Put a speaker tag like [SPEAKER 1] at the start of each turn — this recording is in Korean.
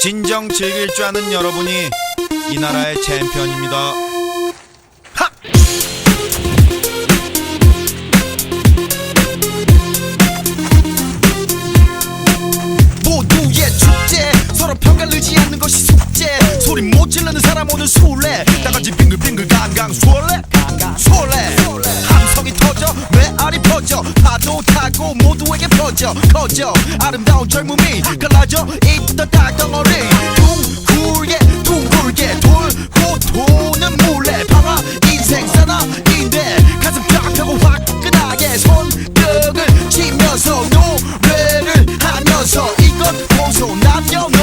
[SPEAKER 1] 진정 즐길 줄 아는 여러분이 이 나라의 챔피언입니다.
[SPEAKER 2] 소리 못 지르는 사람 오늘 술래 나같이 빙글빙글 타고 모두에게 퍼져 커져. 아름다운 젊음이 갈라져 있던 땅덩어리. 둥글게 둥글게 돌고 도는 물레 방아. 인생 사나인데 가슴 팍하고 화끈하게 손뼉을 치면서 노래를 하면서 이건 보소 좌우로